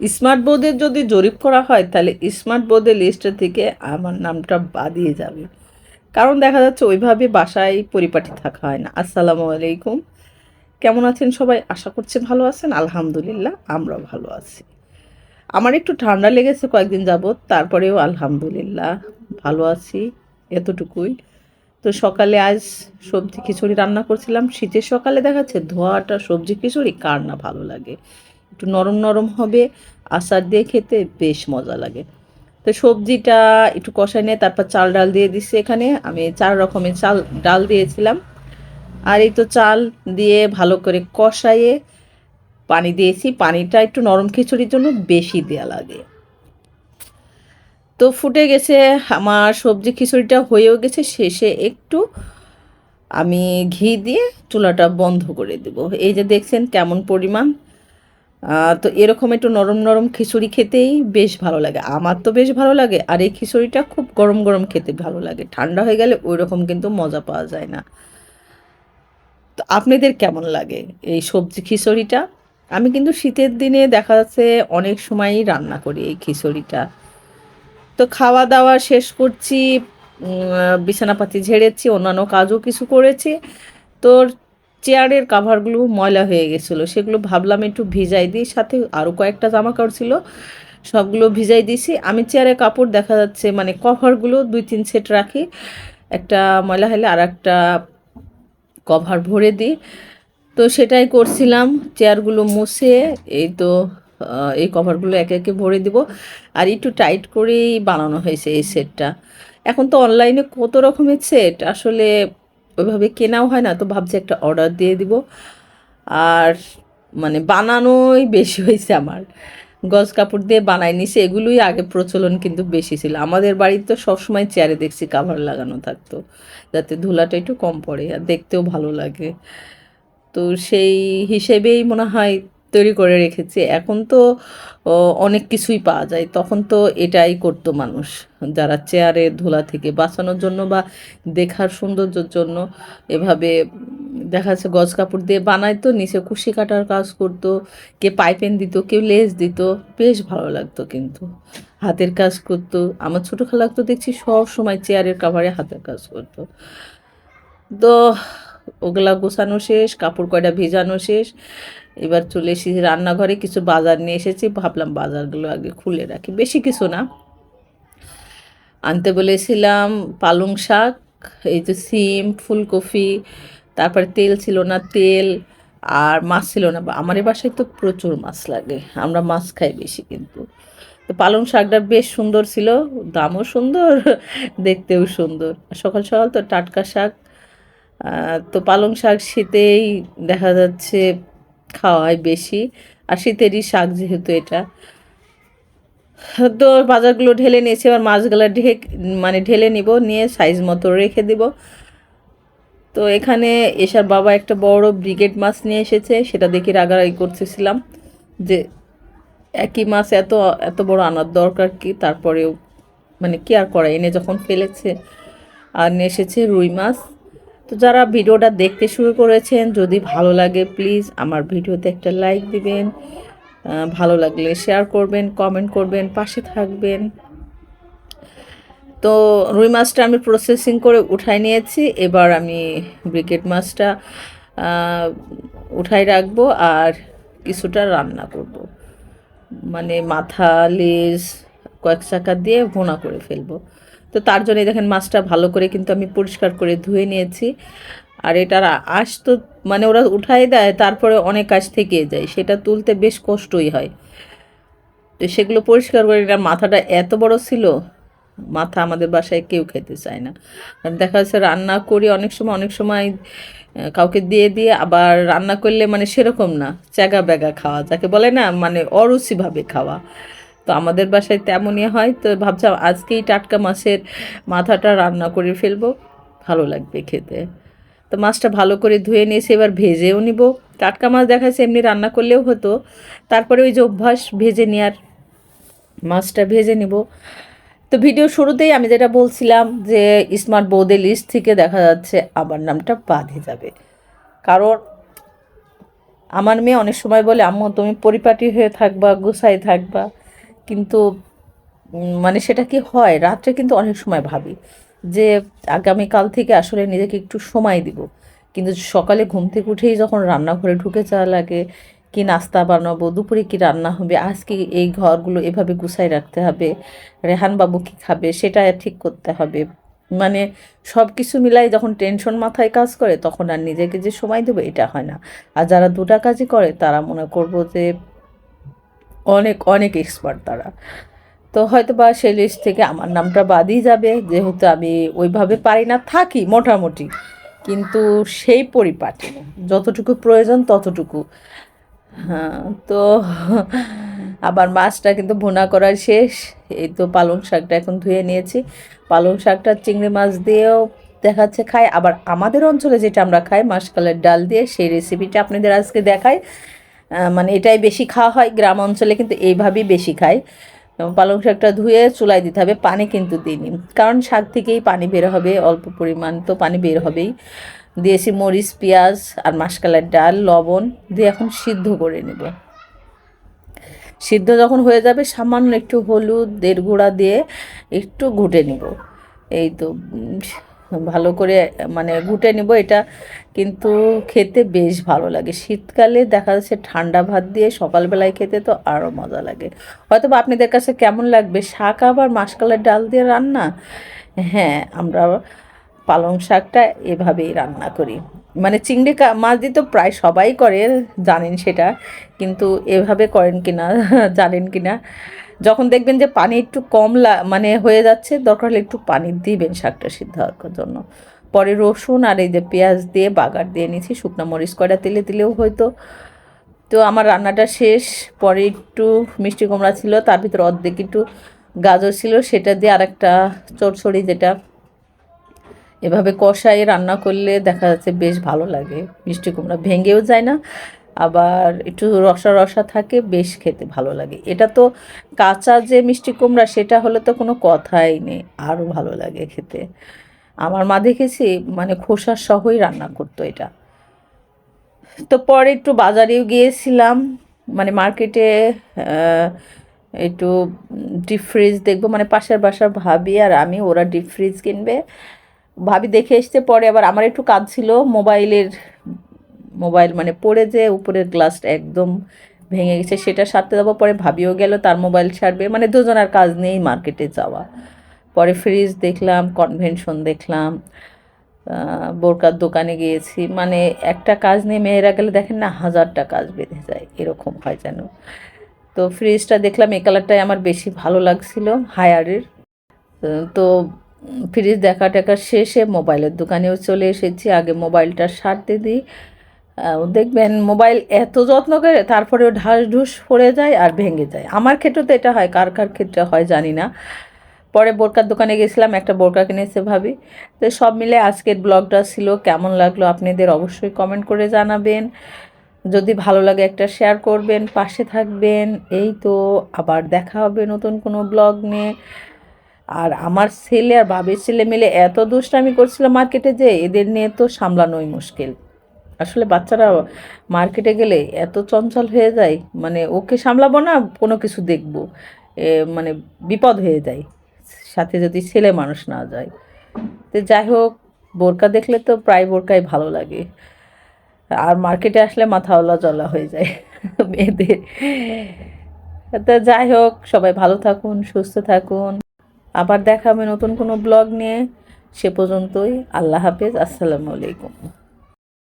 Smart বোর্ডের যদি জরিপ করা হয়, তাহলে স্মার্ট বোর্ডের লিস্টটা থেকে আমার নামটা বাদিয়ে যাবে। কারণ দেখা যাচ্ছে ওইভাবে বাসায় পরিপাটি থাকা হয় না। আসসালামু আলাইকুম। কেমন আছেন সবাই? আশা করছি ভালো আছেন। আলহামদুলিল্লাহ আমরা ভালো আছি। আমার একটু ঠান্ডা লেগেছে কয়েকদিন যাবৎ, তারপরেও আলহামদুলিল্লাহ ভালো আছি এতটুকুই। তো সকালে আজ সবজি খিচুড়ি রান্না করছিলাম। শীতের সকালে দেখাচ্ছে ধোয়াটা, সবজি খিচুড়ি, কার না ভালো লাগে। একটু নরম নরম হবে, আচার দিয়ে খেতে বেশ মজা লাগে। তো সবজিটা একটু কষাই নিয়ে তারপর চাল ডাল দিয়ে দিচ্ছি এখানে। আমি চার রকমের চাল, ডাল দিয়েছিলাম। আর এই তো চাল দিয়ে ভালো করে কষাইয়ে পানি দিয়েছি। পানিটা একটু নরম খিচুড়ির জন্য বেশি দেওয়া লাগে। তো ফুটে গেছে আমার সবজি খিচুড়িটা, হয়েও গেছে। শেষে একটু আমি ঘি দিয়ে চুলাটা বন্ধ করে দেব। এই যে দেখছেন কেমন পরিমাণ। তো এরকম একটু নরম নরম খিচুড়ি খেতেই বেশ ভালো লাগে। আমার তো বেশ ভালো লাগে আর এই খিচুড়িটা খুব গরম গরম খেতে ভালো লাগে। ঠান্ডা হয়ে গেলে ওই রকম কিন্তু মজা পাওয়া যায় না। তো আপনাদের কেমন লাগে এই সবজি খিচুড়িটা? আমি কিন্তু শীতের দিনে দেখা যাচ্ছে অনেক সময়ই রান্না করি এই খিচুড়িটা। তো খাওয়া দাওয়া শেষ করছি বিছানাপাতি ঝেড়েছি, অন্যান্য কাজও কিছু করেছি। তোর চেয়ারের কাভারগুলো ময়লা হয়ে গেছিল। সেগুলো ভাবলাম একটু ভিজাই দিই, সাথে আরও কয়েকটা জামা কাপড় ছিল, সবগুলো ভিজাই দিয়েছি আমি চেয়ারের কাপড় দেখা যাচ্ছে মানে কভারগুলো দুই তিন সেট রাখি, একটা ময়লা হলে আর একটা কভার ভরে দিই। তো সেটাই করছিলাম, চেয়ারগুলো মুছে, এই তো এই কভারগুলো একে একে ভরে দিব। আর একটু টাইট করেই বানানো হয়েছে এই সেটটা এখন তো অনলাইনে কত রকমের সেট আসলে ওইভাবে কেনাও হয় না, তো ভাবছি একটা অর্ডার দিয়ে দিব। আর মানে বানানোই বেশি হয়েছে আমার। গজ কাপড় দিয়ে বানাই নিছে, এগুলোই আগে প্রচলন কিন্তু বেশি ছিল। আমাদের বাড়ির তো সবসময় চেয়ারে দেখছি কাভার লাগানো থাকতো, যাতে ধুলাটা একটু কম পড়ে আর দেখতেও ভালো লাগে। তো সেই হিসেবেই মনে হয় তৈরি করে রেখেছি। এখন তো অনেক কিছুই পাওয়া যায়। তখন তো এটাই করতো মানুষ। যারা চেয়ারে ধুলা থেকে বাঁচানোর জন্য বা দেখার সৌন্দর্যের জন্য এভাবে, দেখা যাচ্ছে গজ কাপড় দিয়ে বানাইতো, নিচে কুশি কাটার কাজ করতো, কে পাইপেন দিত, কেউ লেস দিত, বেশ ভালো লাগতো কিন্তু। হাতের কাজ করতো। আমার ছোটো খালা তো দেখছি সব সময় চেয়ারের কাভারে হাতের কাজ করতো। তো, ওগুলা গোছানো শেষ, কাপড় কয়টা ভেজানো শেষ। এবার চলে এসেছি রান্নাঘরে, কিছু বাজার নিয়ে এসেছি। ভাবলাম বাজারগুলো আগে খুলে রাখি, বেশি কিছু না। আনতে বলেছিলাম পালং শাক, এই যে সিম, ফুলকপি, তারপরে তেল ছিল না, তেল আর মাছ ছিল না। আমার বাসায় তো প্রচুর মাছ লাগে, আমরা মাছ খাই বেশি কিন্তু। তো পালং শাকটা বেশ সুন্দর ছিল, দামও সুন্দর, দেখতেও সুন্দর। সকাল সকাল তো টাটকা শাক তো পালং শাক শীতেই দেখা যাচ্ছে খাওয়া হয় বেশি। আর শীতেরই শাক যেহেতু এটা। তো বাজারগুলো ঢেলে নিয়েছি, এবার মাছগুলো ঢেকে মানে ঢেলে নিব, নিয়ে সাইজ মতো রেখে দিব। তো এখানে এসার বাবা একটা বড় ব্রিগেড মাছ নিয়ে এসেছে, সেটা দেখে রাগারাগি করতেছিলাম যে একই মাছ এত এত বড় আনার দরকার কি? তারপরেও মানে কি আর করা? এনে যখন ফেলেছে, আর নিয়ে এসেছে রুই মাছ। তো যারা ভিডিওটা দেখতে শুরু করেছেন, যদি ভালো লাগে প্লিজ আমার ভিডিওতে একটা লাইক দিবেন। ভালো লাগলে শেয়ার করবেন কমেন্ট করবেন, পাশে থাকবেন। তো রুই মাছটা আমি প্রসেসিং করে উঠাই নিয়েছি। এবার আমি ব্রিকেট মাছটা উঠাই রাখব আর কিছুটা রান্না করব। মানে মাথা, লেজ, কয়েক চাকা দিয়ে ভোনা করে ফেলব। তো তার জন্য দেখেন মাছটা ভালো করে কিন্তু আমি পরিষ্কার করে ধুয়ে নিয়েছি। আর এটার আঁশ তো মানে ওরা উঠাই দেয়, তারপরে অনেক আঁশ থেকে যায়। সেটা তুলতে বেশ কষ্টই হয়। তো সেগুলো পরিষ্কার করে এটার মাথাটা এত বড় ছিল, মাথা আমাদের বাসায় কেউ খেতে চায় না। দেখা যাচ্ছে রান্না করি অনেক সময় অনেক সময় কাউকে দিয়ে দিয়ে আবার রান্না করলে মানে সেরকম না চ্যাগা ব্যাগা খাওয়া, যাকে বলে না মানে অরুচিভাবে খাওয়া। তো আমাদের বাসায় তেমনই হয়। তো ভাবছিলাম আজকেই টাটকা মাছের মাথাটা রান্না করে ফেলব। ভালো লাগবে খেতে। তো মাছটা ভালো করে ধুয়ে নিয়েছি এবার ভেজেও নিব। টাটকা মাছ দেখা যাচ্ছে এমনি রান্না করলেও হতো। তারপরে ওই যে অভ্যাস, ভেজে নেওয়ার মাছটা ভেজে নিব। তো ভিডিও শুরুতেই আমি যেটা বলছিলাম যে স্মার্ট বৌদের লিস্ট থেকে দেখা যাচ্ছে আমার নামটা বাদে যাবে। কারণ আমার মেয়ে অনেক সময় বলে, আম্মু, তুমি পরিপাটি হয়ে থাকবা গুছাই থাকবা। কিন্তু মানে সেটা কি হয়? রাত্রে কিন্তু অনেক সময় ভাবি যে, আগামীকাল থেকে আসলে নিজেকে একটু সময় দিব। কিন্তু সকালে ঘুম থেকে উঠেই যখন রান্নাঘরে ঢুকে যাওয়া লাগে, কি নাস্তা বানাবো, দুপুরে কি রান্না হবে, আজকে এই ঘরগুলো এভাবে গুছাই রাখতে হবে, রেহান বাবু কি খাবে, সেটা ঠিক করতে হবে। মানে সব কিছু মিলাই যখন টেনশন মাথায় কাজ করে, তখন আর নিজেকে যে সময় দেবো, এটা হয় না। আর যারা দুটা কাজই করে, তারা মনে করব যে অনেক অনেক এক্সপার্ট তারা। তো হয়তো বা সেই লিস্ট থেকে আমার নামটা বাদই যাবে, যেহেতু আমি ওইভাবে পারি না, থাকি মোটামুটি। কিন্তু সেই পরিপাটি, যতটুকু প্রয়োজন ততটুকু। হ্যাঁ তো আবার মাছটা কিন্তু ভুনা করার শেষ। এই তো পালং শাকটা এখন ধুয়ে নিয়েছি। পালং শাকটা চিংড়ি মাছ দিয়েও দেখাচ্ছে খাই। আবার আমাদের অঞ্চলে যেটা আমরা খাই, মাসকালের ডাল দিয়ে, সেই রেসিপিটা আপনাদের আজকে দেখাই। মানে এটাই বেশি খাওয়া হয় গ্রাম অঞ্চলে, কিন্তু এইভাবেই বেশি এবং পালং শাকটা ধুয়ে চুলায় দিতে হবে, পানি কিন্তু দিইনি। কারণ শাক থেকেই পানি বের হবে, অল্প পরিমাণ তো পানি বের হবেই। দিয়েছি মরিচ, পেঁয়াজ আর মাসকালের ডাল, লবণ দিয়ে এখন সিদ্ধ করে নেব। সিদ্ধ যখন হয়ে যাবে, সামান্য একটু হলুদ দেড় গুঁড়া দিয়ে একটু ঘুটে নিব। এই তো ভালো করে মানে ঘুটে নিব এটা। কিন্তু খেতে বেশ ভালো লাগে। শীতকালে দেখা যাচ্ছে ঠান্ডা ভাত দিয়ে সকালবেলায় খেতে তো আরও মজা লাগে। হয়তো বা আপনাদের কাছে কেমন লাগবে? শাক আবার মাসকালের ডাল দিয়ে রান্না? হ্যাঁ আমরা পালং শাকটা এভাবেই রান্না করি। মানে চিংড়ি মাছ দিয়ে তো প্রায় সবাই করে, জানেন সেটা। কিন্তু এভাবে করেন কি না জানেন কি না যখন দেখবেন যে পানি একটু কম মানে হয়ে যাচ্ছে, দরকার হলে একটু পানি দিবেন শাকটা সিদ্ধ হওয়ার জন্য। পরে রসুন আর এই যে পেঁয়াজ দিয়ে বাগার দিয়ে নিয়েছি, শুকনো মরিচ, কয়টা তেলে দিলেও হয়তো। তো আমার রান্নাটা শেষ, পরে একটু মিষ্টি কুমড়া ছিল, তার ভিতরে অর্ধেক একটু গাজর ছিল, সেটা দিয়ে আর একটা চড়চড়ি যেটা এভাবে কষাই রান্না করলে দেখা যাচ্ছে বেশ ভালো লাগে। মিষ্টি কুমড়া ভেঙেও যায় না আবার একটু রসা রসা থাকে, বেশ খেতে ভালো লাগে। এটা তো কাঁচা যে মিষ্টি কুমড়া, সেটা হলে তো কোনো কথাই নেই, আরও ভালো লাগে খেতে। আমার মা দেখেছি মানে খোসা সহই রান্না করতো এটা। তো পরে একটু বাজারেও গিয়েছিলাম মানে মার্কেটে একটু ডিপ ফ্রিজ দেখব মানে পাশের বাসার ভাবি আর আমি, ওরা ডিপ ফ্রিজ কিনবে। ভাবি দেখে এসতে পরে আবার আমার একটু কাজ ছিল, মোবাইলের মোবাইল মানে পড়ে যে উপরের গ্লাসটা একদম ভেঙে গেছে, সেটা সারতে যাব পরে ভাবিও গেল তার মোবাইল সারবে মানে দুজনের কাজ নিয়েই মার্কেটে যাওয়া। পরে ফ্রিজ দেখলাম কনভেনশন দেখলাম বোরকার দোকানে গিয়েছি। মানে একটা কাজ নিয়ে মেয়েরা গেলে দেখেন না, হাজারটা কাজ বেঁধে যায়, এরকম হয় যেন। তো ফ্রিজটা দেখলাম, এই কালারটাই আমার বেশি ভালো লাগছিল হায়ারের তো ফ্রিজ দেখা টেকা শেষে মোবাইলের দোকানেও চলে এসেছি, আগে মোবাইলটা সারতে দিই। দেখবেন মোবাইল এত যত্ন করে, তারপরেও ঢাস ঢুস পড়ে যায় আর ভেঙে যায়। আমার ক্ষেত্রে তো এটা হয়, কার কার ক্ষেত্রে হয় জানি না। পরে বোরকার দোকানে গেছিলাম, একটা বোরকা কিনেছে ভাবি। তো সব মিলে আজকের ব্লগটা ছিল, কেমন লাগল আপনাদের অবশ্যই কমেন্ট করে জানাবেন। যদি ভালো লাগে একটা শেয়ার করবেন, পাশে থাকবেন। এই তো, আবার দেখা হবে নতুন কোনো ব্লগ নিয়ে। আর আমার ছেলে আর বাবির ছেলে মিলে এত দুষ্টামি করছিল মার্কেটে যে, এদের নিয়ে তো সামলানোই মুশকিল। আসলে বাচ্চারা মার্কেটে গেলে এত চঞ্চল হয়ে যায় মানে ওকে সামলাবো না, কোনো কিছু দেখব মানে বিপদ হয়ে যায়। সাথে যদি ছেলে মানুষ না যায়। তো যাই হোক, বোরকা দেখলে তো প্রায় বোরকাই ভালো লাগে। আর মার্কেটে আসলে মাথাওয়ালা জলা হয়ে যায় মেয়েদের। তা যাই হোক, সবাই ভালো থাকুন, সুস্থ থাকুন। আবার দেখা হবে নতুন কোনো ব্লগ নিয়ে। সে পর্যন্তই, আল্লাহ হাফেজ, আসসালামু আলাইকুম।